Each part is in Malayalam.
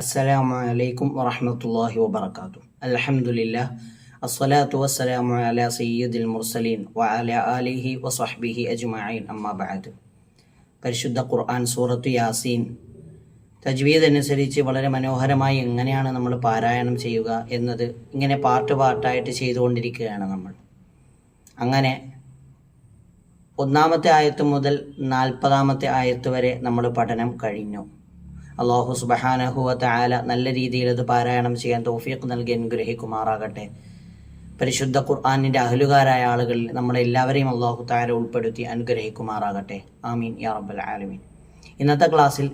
അസ്സലാമു അലൈക്കും വറഹമത്തല്ലാഹി വബർക്കാത്തു അലഹമുല്ല അസ്സലാത്തു വസ്സലാമു അല സയ്യിദുൽ മുർസലീൻ അലിഹി വസ്ബിഹി അജ്മഈൻ. അമ്മാബാദ് പരിശുദ്ധ ഖുർആൻ സൂറത്തു യാസീൻ. തജ്വീദ് അനുസരിച്ച് വളരെ മനോഹരമായി എങ്ങനെയാണ് നമ്മൾ പാരായണം ചെയ്യുക എന്നത് ഇങ്ങനെ പാർട്ട് പാർട്ടായിട്ട് ചെയ്തുകൊണ്ടിരിക്കുകയാണ് നമ്മൾ. അങ്ങനെ ഒന്നാമത്തെ ആയത്ത് മുതൽ നാൽപ്പതാമത്തെ ആയത്ത് വരെ നമ്മൾ പഠനം കഴിഞ്ഞു. അള്ളാഹു സുബഹാനഹുവത്ത് ആല നല്ല രീതിയിൽ അത് പാരായണം ചെയ്യാൻ തൗഫീഖ് നൽകി അനുഗ്രഹിക്കുമാറാകട്ടെ. പരിശുദ്ധ ഖുർആാനിന്റെ അഹലുകാരായ ആളുകളിൽ നമ്മളെല്ലാവരെയും അള്ളാഹു താര ഉൾപ്പെടുത്തി അനുഗ്രഹിക്കുമാറാകട്ടെ. ആമീൻ. യാ റബ്ബൽ ആലമീൻ. ഇന്നത്തെ ക്ലാസ്സിൽ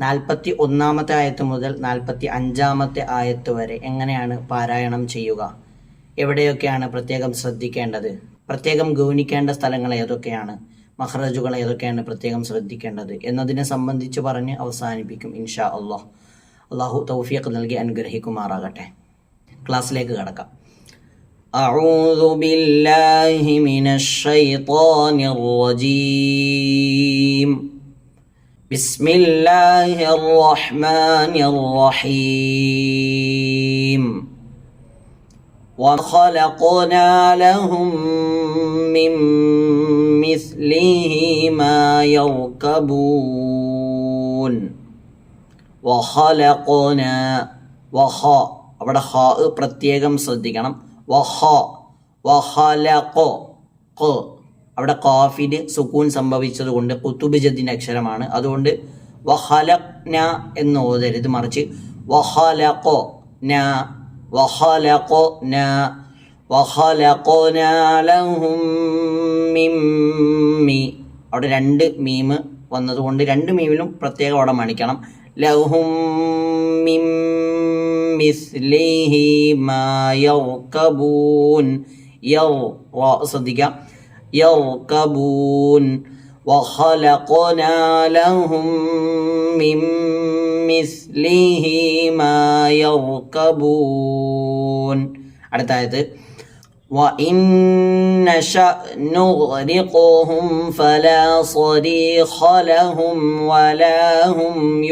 നാൽപ്പത്തി ഒന്നാമത്തെ ആയത്ത് മുതൽ നാൽപ്പത്തി അഞ്ചാമത്തെ ആയത്ത് വരെ എങ്ങനെയാണ് പാരായണം ചെയ്യുക? എവിടെയൊക്കെയാണ് പ്രത്യേകം ശ്രദ്ധിക്കേണ്ടത്? പ്രത്യേകം ഗൗനിക്കേണ്ട സ്ഥലങ്ങൾ ഏതൊക്കെയാണ്? മഹ്റജുകൾ ഏതൊക്കെയാണ് പ്രത്യേകം ശ്രദ്ധിക്കേണ്ടത് എന്നതിനെ സംബന്ധിച്ച് പറഞ്ഞ് അവസാനിപ്പിക്കും ഇൻഷാ അള്ളാഹ് അള്ളാഹു തൗഫീഖ് നൽകി അനുഗ്രഹിക്കുമാറാകട്ടെ ക്ലാസ്സിലേക്ക് കടക്കാം أعوذ بالله من الشيطان الرجيم بسم الله الرحمن الرحيم وخلقنا لهم من مثله ما يركبون وخلقنا വഹ അവിടെ ഹ പ്രത്യേകം ശ്രദ്ധിക്കണം വഹ വഹലഖോ ഖ അവിടെ സുക്കൂൻ സംഭവിച്ചത് കൊണ്ട് കുത്തുബിജത്തിന്റെ അക്ഷരമാണ് അതുകൊണ്ട് വഹലന എന്ന് ഓതരുത് മറിച്ച് വഹലഖോ ന വഹലഖോ ന وخلقنا لهم من അവിടെ രണ്ട് മീമ് വന്നതുകൊണ്ട് രണ്ട് മീമിലും പ്രത്യേകം അവിടെ മണിക്കണം ലഹും മിം മിസ്ലിഹി മാ യർകബൂൻ യർ ശ്രദ്ധിക്കാം യർകബൂൻ وخلقنا لهم من مثله ما يركبون അടുത്തായത് وإن نشأ نغرقهم فلا صريخ لهم ولا هم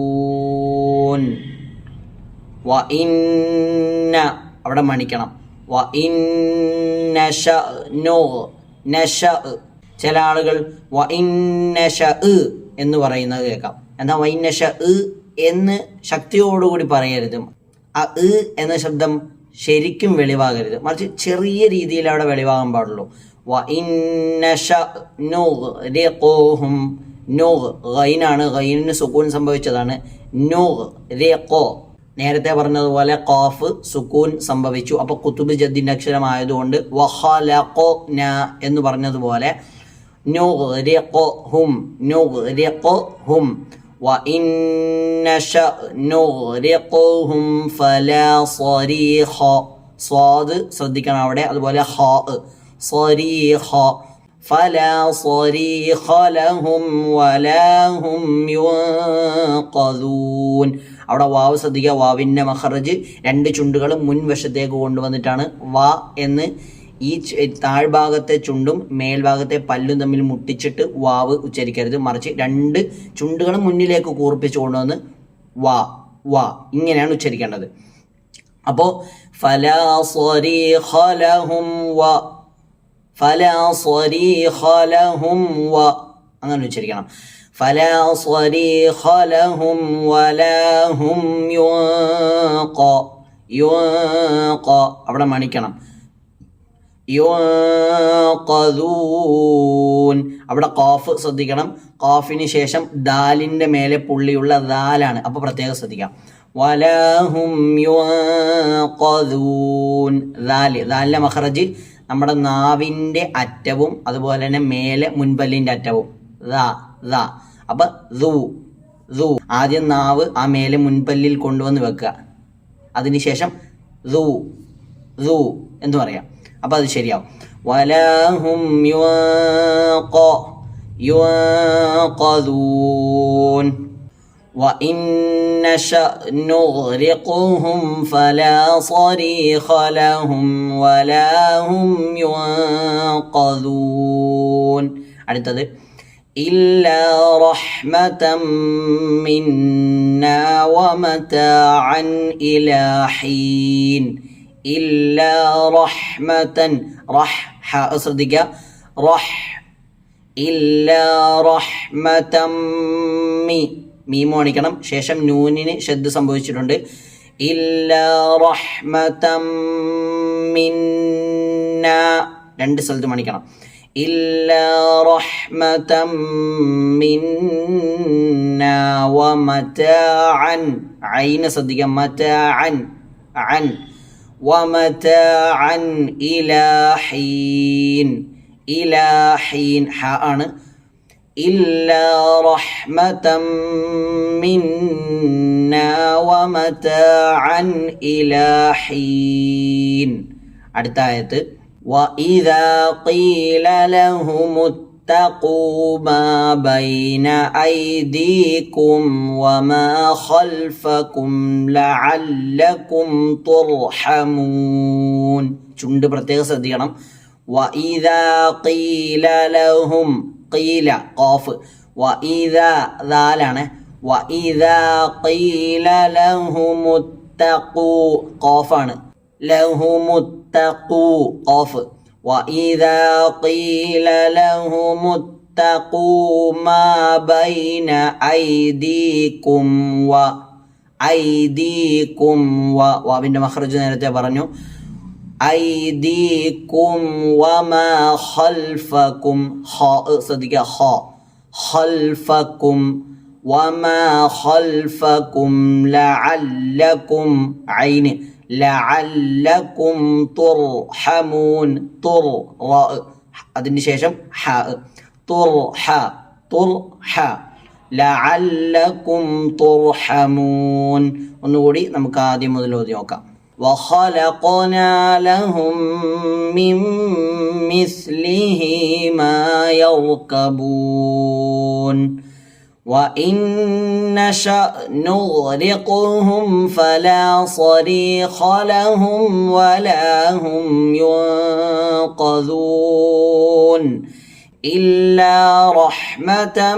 ينقذون وإن അവിടെ മണിക്കണം وإن نشأ نغ نشأ ചില ആളുകൾ وإن نشأ എന്ന് പറയുന്നത് കേൾക്കാം എന്നാൽ وإن نشأ എന്ന് ശക്തിയോടുകൂടി പറയരുത് ആ ഇ എന്ന ശബ്ദം ശരിക്കും വെളിവാകരുത്. മറിച്ച് ചെറിയ രീതിയിൽ അവിടെ വെളിവാകാൻ പാടുള്ളൂ. ഗൈനാണ് ഗൈനിന് സുക്കൂൻ സംഭവിച്ചതാണ്. നൂഗ് രേഖോ നേരത്തെ പറഞ്ഞതുപോലെ കോഫ് സുക്കൂൻ സംഭവിച്ചു. അപ്പോൾ കുത്തുബ് ജദ്ദിന്റെ അക്ഷരമായതുകൊണ്ട് വഹലഖോ ന എന്ന് പറഞ്ഞതുപോലെ ഹും ഹും وإن نشأ نغرقهم فلا صريخ صاد ശ്രദ്ധിക്കണം അവിടെ അതുപോലെ ഹാ صريخ فلا صريخ لهم ولا هم ينقذون അവിടെ വാവ് ശ്രദ്ധിക്കുക വാവിൻ്റെ മഹറജ് രണ്ട് ചുണ്ടുകളും മുൻവശത്തേക്ക് കൊണ്ടുവന്നിട്ടാണ് വാ എന്ന് ഈ താഴ്ഭാഗത്തെ ചുണ്ടും മേൽഭാഗത്തെ പല്ലും തമ്മിൽ മുട്ടിച്ചിട്ട് വാവ് ഉച്ചരിക്കരുത്. മറിച്ച് രണ്ട് ചുണ്ടുകളും മുന്നിലേക്ക് കൂർപ്പിച്ചു കൊണ്ടുവന്ന് വാ വാ ഇങ്ങനെയാണ് ഉച്ചരിക്കേണ്ടത്. അപ്പോ അങ്ങനെ ഉച്ചരിക്കണം. അവിടെ മണിക്കണം. അവിടെ കോഫ് ശ്രദ്ധിക്കണം. കോഫിന് ശേഷം ദാലിന്റെ മേലെ പുള്ളിയുള്ള ദാലാണ്. അപ്പോൾ പ്രത്യേകം ശ്രദ്ധിക്കാം. വലഹും ദാൽ. ദാലിന്റെ മഹറജ് നമ്മുടെ നാവിന്റെ അറ്റവും അതുപോലെ തന്നെ മേലെ മുൻപല്ലിന്റെ അറ്റവും. ദാ ദാ. അപ്പൊ ദൂ ദൂ. ആദ്യം നാവ് ആ മേലെ മുൻപല്ലിൽ കൊണ്ടുവന്ന് വെക്കുക. അതിനുശേഷം ദൂ ദൂ എന്ന് പറയാം. അപ്പോൾ അത് ശരിയാവും വലഹും ينقذون وإن نشأ نغرقهم فلا صريخ لهم ولا هم ينقذون അടുത്തത് إلا رحمة منا ومتاعا إلى حين ഇല്ല റഹ്മതൻ. റഹ് ഹ ശ്രദ്ധിക്കുക റഹ് ഇല്ല റഹ്മതമ്മി മീം. ഓണിക്കണം ശേഷം നൂനിന് ഷെദ് സംഭവിച്ചിട്ടുണ്ട്. ഇല്ല റഹ്മതമ്മിന്ന രണ്ട് സ്ഥലത്ത് മണിക്കണം ഇല്ല റഹ്മതമ്മിന്ന വ മറ്റാൻ ഐന ശ്രദ്ധിക്കാം. മറ്റാൻ അൻ. വമതാഅൻ ഇലാ ഹീൻ ഇലാ ഹീൻ ഹ ആണ് ഇല്ലാ റഹ്മതം മിന്ന വമതാഅൻ ഇലാ ഹീൻ അടുത്ത ആയത്ത് وإذا قيل لهم واتقوا ما بين أيديكم وما خلفكم لعلكم ترحمون. ചുണ്ട് പ്രത്യേകം ശ്രദ്ധിക്കണം. വഇദ ഖീല ലഹും ഖീല ഖാഫ് വഇദ ദാലാണ് വഇദ ഖീല ലഹും ഖാഫാണ് ലഹും ഖാഫ് وإذا قيل لهم اتقوا ما بين أيديكم وأيديكم و വാവിൻ്റെ മഖ്റജ് നേരത്തെ പറഞ്ഞു ഐദീക്കും വമാ ഖൽഫക്കും ഖ ശ്രദ്ധിക്കുക ഖ ഖൽഫക്കും വമാ ഖൽഫക്കും ലഅല്ലക്കും ഐന് ലഅല്ലക്കും തുർഹമൂൻ തുർ റ അതിന് ശേഷം ഹ തുർഹ തുർഹ ലഅല്ലക്കും തുർഹമൂൻ ഒന്നുകൂടി നമുക്ക് ആദ്യം മുതൽ ഓതി നോക്കാം وخلقنا لهم من مثله ما يركبون وإن نشأ نغرقهم فلا صريخ لهم ولا هم ينقذون إلا رحمة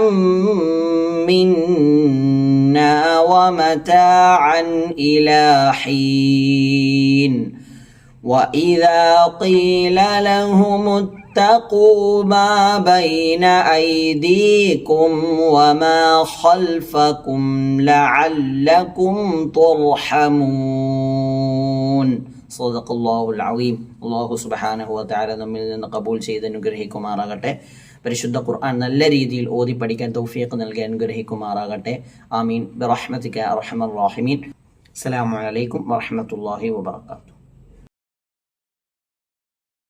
منا ومتاعا إلى حين وإذا قيل لهم اتقوا ما بين أيديكم وما خلفكم لعلكم ترحمون صدق الله العظيم അള്ളാഹു സുബഹാനഹു വതആല നമ്മിൽ നിന്ന് കബൂൽ ചെയ്ത് അനുഗ്രഹിക്കുമാറാകട്ടെ പരിശുദ്ധ ഖുർആൻ നല്ല രീതിയിൽ ഓതി പഠിക്കാൻ തൗഫീഖ് നൽകി അനുഗ്രഹിക്കുമാറാകട്ടെ ആമീൻ ബിറഹ്മതിക അർഹമർ റഹീമീൻ അസ്സലാമു അലൈക്കും വറഹ്മത്തുള്ളാഹി വബറകാതുഹു